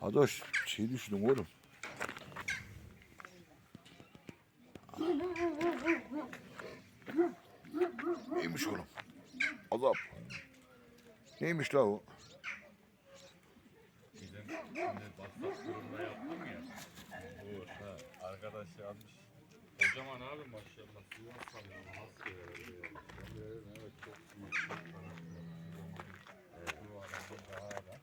Adoş şey düşündüm oğlum. Neymiş oğlum? Azap. Neymiş la o? Arkadaş yazmış. Kocaman abi maşallah. Sivas sanıyorum. Dedim, evet çok. Evet, bu arada daha da.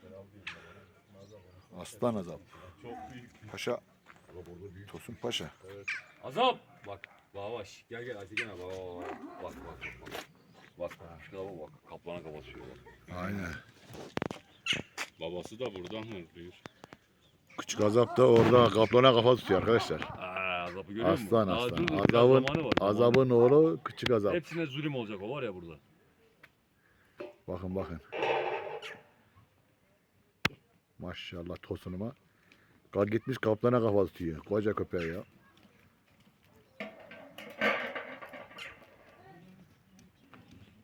Kral değil de bana. Nazar bana. Aslan azap. Çok büyük. Paşa. Tosun Paşa. Azap. Bak Bavaş. Gel gel Aytekin abi. Bak bak bak. Bak bak. Bak bak. Şu tarafa bak. Kaplana kapatıyor bak. Aynen. Babası da buradan hızlıyor. Küçük azap da orada kaplana kafa tutuyor arkadaşlar. Aa, azapı görüyor musun? Aslan Daha aslan. dur, biraz Azabın, zamanı var, zamanı. azabın oğlu küçük azap. Hepsine zulüm olacak o var ya burada. Bakın bakın. Maşallah tosunuma. Kal gitmiş kaplana kafa tutuyor. Koca köpeği ya.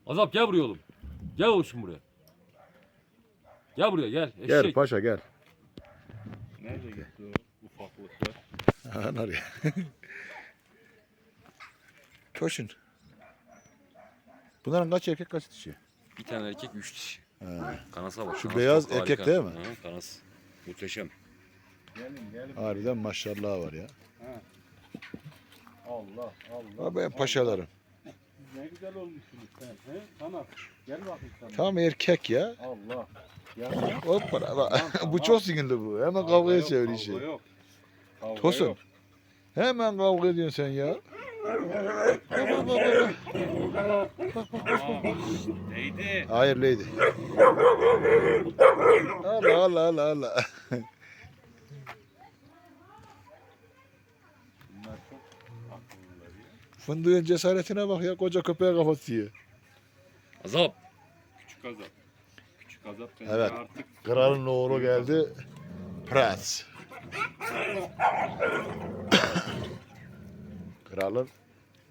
Azap gel buraya oğlum. Gel olsun buraya. Gel buraya gel. Eşek. Gel paşa gel. Nerede gitti o ufaklıklar? Ha, nereye? Toşun. Bunların kaç erkek kaç dişi? Bir tane erkek üç dişi. Ha. Kanasa bak. Şu kanası beyaz çok erkek harika. değil mi? Hı, kanas. Muhteşem. Gelin gelin. Harbiden maşallah var ya. Allah Allah. Ha ben paşalarım. Ne güzel olmuşsunuz sen. He? Kanat. Gel bakayım sen. Tam erkek ya. Allah. Ya. Hoppa. bak. Tamam, Bu çok sinirli bu. Hemen Kavga kavgaya yok, çevir kavga işi. yok. Kavga Tosun. yok. Hemen kavga ediyorsun sen ya. Neydi? Hayır lady. Allah Allah Allah Allah. Fındığın cesaretine bak ya koca köpeğe kafa tutuyor. Azap. Küçük azap. Küçük azap Evet. artık Kralın oğlu geldi. Prens. Kralın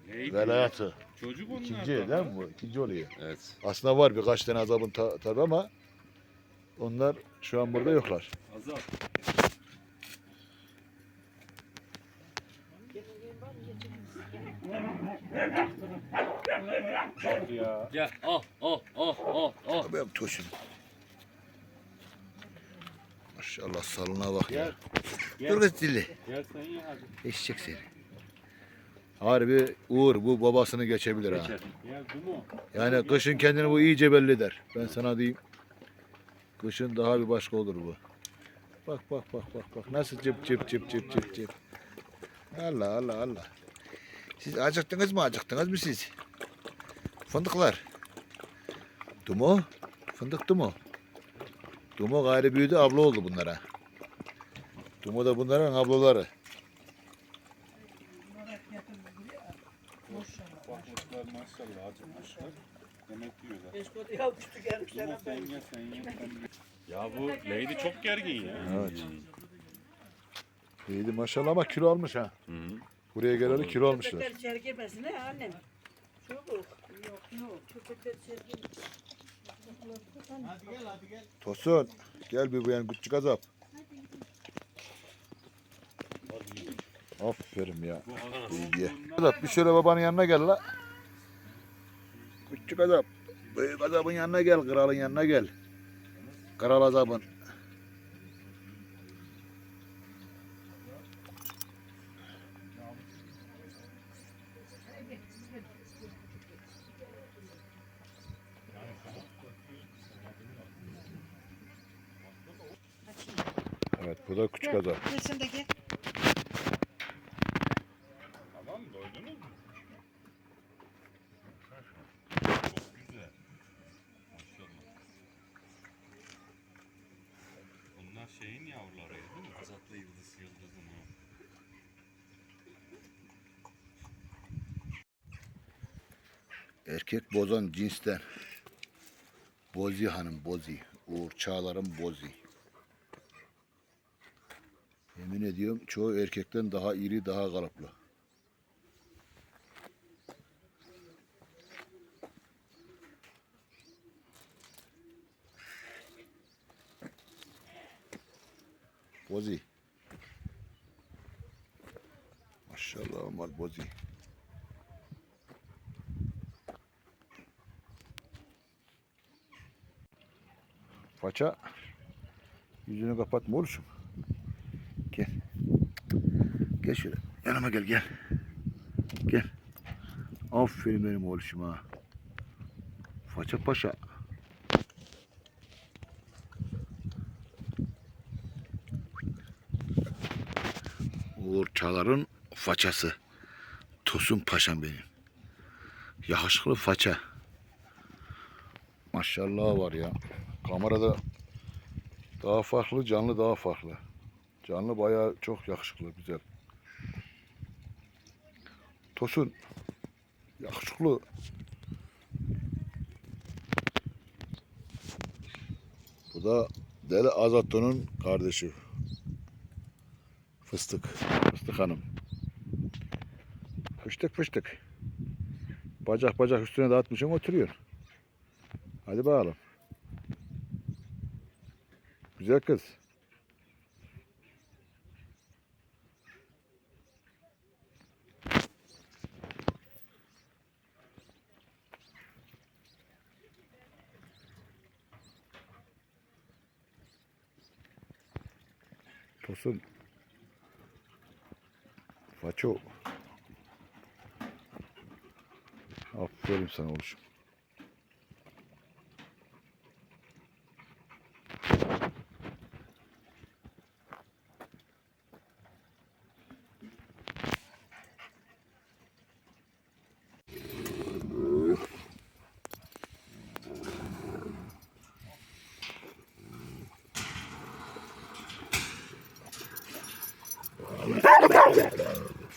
velayatı. Çocuk onlar. İkinci değil mi bu? İkinci oluyor. Evet. Aslında var birkaç tane azabın ta- tabi ama onlar şu an burada yoklar. Azap. Ya. Gel al al al al al. Benim toşum. Maşallah salına bak ya. Gel. Dur kız dili. Gel sen ye hadi. Eşecek seni. Harbi Uğur bu babasını geçebilir ha. Geçer. Dumo. Yani kışın kendini bu iyice belli eder. Ben sana diyeyim. Kışın daha bir başka olur bu. Bak bak bak bak bak. Nasıl cıp cıp cıp cıp cıp cıp. Allah Allah Allah. Siz acıktınız mı acıktınız mı siz? Fındıklar. Dumo. Fındık Dumo. Dumo gayrı büyüdü abla oldu bunlara. Dumo da bunların ablaları. Ya bu Lady çok gergin ya. Evet. İyiydi maşallah ama kilo almış ha. Hı -hı. Buraya geleli kilo almışlar. Köpekler içeri girmesin he annem. Çabuk. Yok yok. Köpekler içeri girmesin. Tosun gel bir bu yan küçük azap. Aferin ya. İyi. Azap bir şöyle babanın yanına gel la. Küçük azap. Büyük azabın yanına gel. Kralın yanına gel. Kral azabın. Evet bu da küçük azap. Gelsin de gel. Tamam mı? Doydunuz mu? Çok güzel. Maşallah. Bunlar şeyin yavruları değil mi? Azatlı yıldız yıldızın ha. Erkek bozan cinsten. Bozi hanım bozi. Uğur Çağlar'ın bozi. Yemin ediyorum çoğu erkekten daha iri daha kalıplı. Bozi. Maşallah mal bozi. Faça. Yüzünü kapatma oğlum. Gel. Gel şöyle. Yanıma gel gel. Gel. Aferin benim oğlum ha. Faça paşa. Uğur façası. Tosun Paşam benim. Yakışıklı faça. Maşallah var ya. Kamerada daha farklı, canlı daha farklı. Canlı bayağı çok yakışıklı, güzel. Tosun. Yakışıklı. Bu da Deli Azatto'nun kardeşi. Fıstık. Fıstık Hanım. Fıştık fıştık. Bacak bacak üstüne dağıtmışım oturuyor. Hadi bakalım. Güzel kız. Tosun. Faço. Aferin sana oluşum.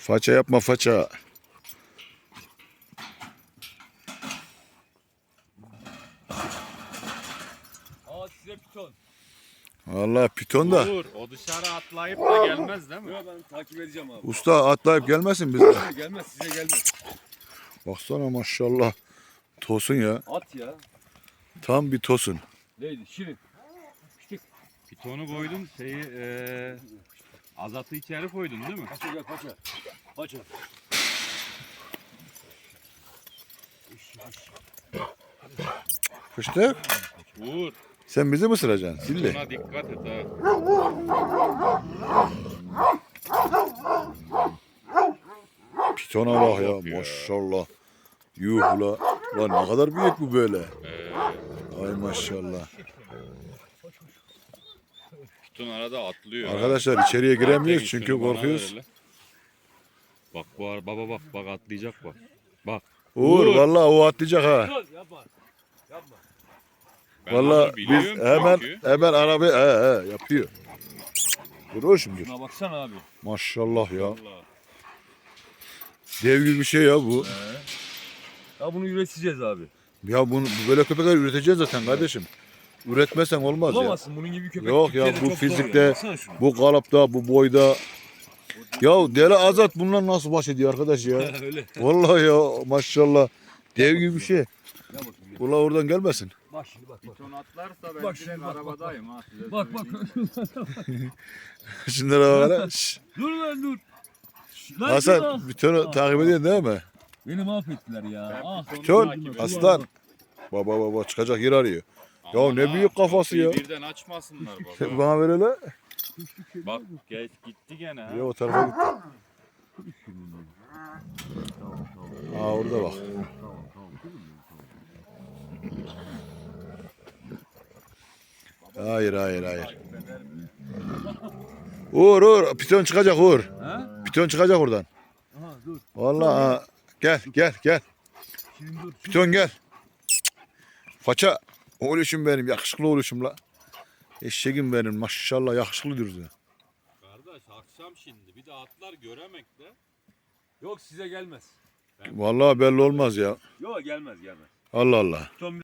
Faça yapma faça. Aa size piton. Vallahi piton da. Dur o dışarı atlayıp da gelmez değil mi? Yok ben takip edeceğim abi. Usta atlayıp gelmesin bizde. gelmez size gelmez. Baksana maşallah. Tosun ya. At ya. Tam bir tosun. Neydi? Şirin. Pitonu koydun şeyi eee azatı içeri koydun değil mi? Paça gel paça. Paça. Fıştık. Uğur Sen bizi mi ısıracaksın? Silli. buna dikkat et ha. Pitona bak ya maşallah. Yuh la. Lan ne kadar büyük bu böyle. Ay maşallah. Piton arada atlıyor. Arkadaşlar içeriye giremiyoruz çünkü bana korkuyoruz. Bak bu ara baba bak bak atlayacak bak. Bak. Uğur Uğur. vallahi o atlayacak ha. Ben Vallahi onu biz biliyorum hemen çünkü. hemen araba he, he, yapıyor. Dur hoşum dur. Şuna baksana abi. Maşallah ya. Vallahi. Dev gibi bir şey ya bu. Ya bunu üreteceğiz abi. Ya bunu böyle köpekler üreteceğiz zaten kardeşim. Üretmesen olmaz ya. Bulamazsın bunun gibi köpek. Yok ya, bu çok zor fizikte- ya. Baksana şuna. Bu kalıpta, bu boyda. Ya deli azat bunlar nasıl baş ediyor arkadaş ya? Öyle. Vallahi ya maşallah. Dev gibi bir şey. Ya bakayım. Ula oradan gelmesin. Bak şimdi bak bak. Piton atlarsa ben Bak direkt şimdi bak, bak, arabadayım ha size Bak bak. söyleyeyim. Şunlara bak. Şşş. dur lan dur. Şş, Lan dur Hasan lan. bir tane takip ediyorsun değil mi? Beni mahvettiler ya. Ah. ediyorum. aslan. Baba baba çıkacak yer arıyor. Ya Aman ne ha, büyük kafası kapıyı ya. Birden açmasınlar baba. Bana ver hele. bak geç gitti gene ha. Ya o tarafa gitti. Aa orada bak. Hayır hayır hayır. Uğur Uğur piton çıkacak Uğur. Ha? Piton çıkacak oradan. Aha dur. Vallahi ha. Gel gel gel. Şimdi dur. Piton gel. Faça. Oğluşum benim yakışıklı oğluşum la. Eşeğim benim maşallah yakışıklı diyoruz. Kardeş akşam şimdi bir de atlar göremek de. Yok size gelmez. Vallahi belli olmaz ya. Yok gelmez gelmez. Allah Allah.